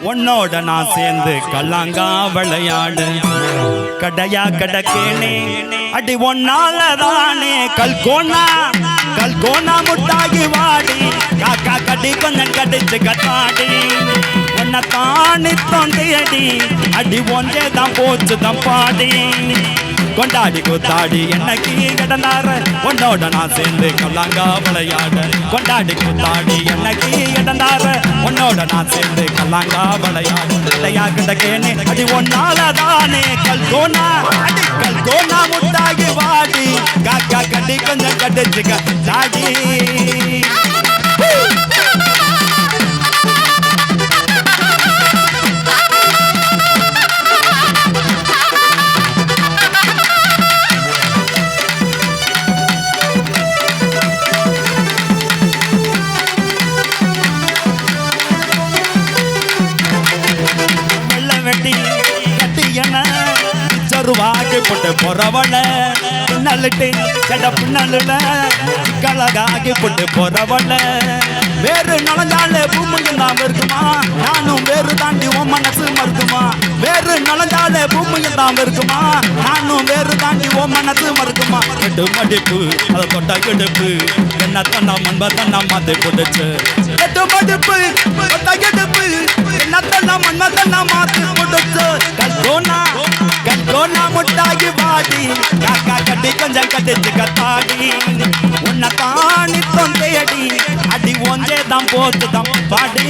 உன்னோட நான் சேர்ந்து கல்லாங்கா விளையாடு. கடையா கடக்கேனே அடி ஒன்னால தானே கல்கோனா கல்கோனா முட்டாகி வாடி. காக்கா கடி கொஞ்சம் கடிச்சு கட்டாடி என்ன தானி தொண்டையடி அடி. ஒன்றே தான் போச்சு தான் பாடி. கொண்டாடி கூத்தாடி என்னைக்கு கிடந்தார உன்னோட நான் சேர்ந்து கல்லாங்கா விளையாட. கொண்டாடி கூத்தாடி என்னைக்கு கிடந்தார உன்னோட நான் சேர்ந்து கல்லாங்கா விளையாட. விளையா கிடக்கேனே அடி ஒன்னால தானே. கல் தோனா அடி கல் தோனா முட்டாகி வாடி. காக்கா கட்டி கொஞ்சம் கடிச்சுக்க தாடி சருவாக்கு போட்டு போறவள. பின்னலிட்டு சட பின்னலுல கலகாகி போட்டு போறவள. வேறு நலஞ்சால பூமியும் தான் இருக்குமா? நானும் வேறு தாண்டி உன் மனசு மறுக்குமா? வேறு நலஞ்சால பூமியும் தான் இருக்குமா? நானும் வேறு தாண்டி உன் மனசு மறுக்குமா? கெட்டு மடிப்பு அதை தொட்ட கெடுப்பு. என்ன தன்னா மண்ப தன்னா மாத்தை போட்டுச்சு கெட்டு மடிப்பு தொட்டா கெடுப்பு. என்னத்தெல்லாம் தன்னா மாத்து கொடுத்து கல்கோனா முட்டாகி காக்கா கட்டி கொஞ்சம் கட்டிச்சு கத்தாடி. உன்னை தாண்டி தொந்தையடி அடி ஒன்றே தான் போத்து தான் பாடி.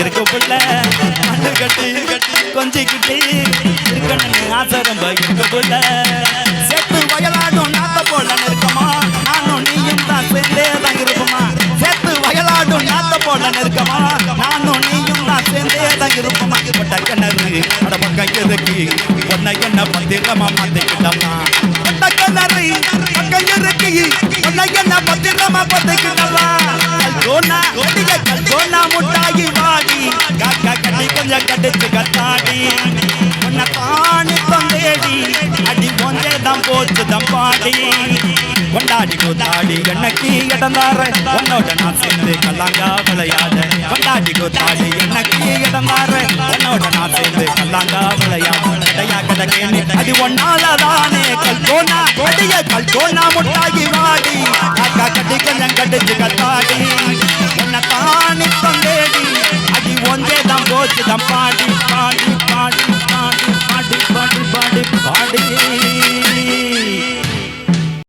இருக்க புள்ள மண்ணு கட்டி கொஞ்சிக்கிட்டு. இருக்கணும்னு ஆசை ரொம்ப இருக்கு புள்ள செத்து வயலாடும் நாத்த போல நெருக்கமா. நானும் நீயும் தான் சேர்ந்தே தான் இருப்போமா. செத்து வயலாடும் நாத்த போல நெருக்கமா. நானும் நீயும் தான் சேர்ந்தே தான் இருப்போமா. பட்ட கிணறு அட பக்கம் இருக்கு உன்னை என்ன பத்திரமா மாத்திக்கிட்டமா பட்ட கிணறு பக்கம் இருக்கு உன்னை என்ன பத்திரமா பத்திக்கிட்டமா கண்டுச்சு கத்தாடி உன்னை தானு தொந்தேடி அடி கொஞ்சதான் போச்சு தம்பாடி கொண்டாடி கூத்தாடி என்னக்கு இடந்தார உன்னோட நான் சேர்ந்து கல்லாங்கா விளையாட. கொண்டாடி கூத்தாடி என்னக்கு இடந்தார உன்னோட நான் சேர்ந்து கல்லாங்கா விளையாட. கடையா கடக்கேனு அது ஒன்னாலதானே கல்கோனா கொடிய கல்கோனா முட்டாகி வாடி. காக்கா கட்டி கல்லம் கட்டுச்சு கத்தா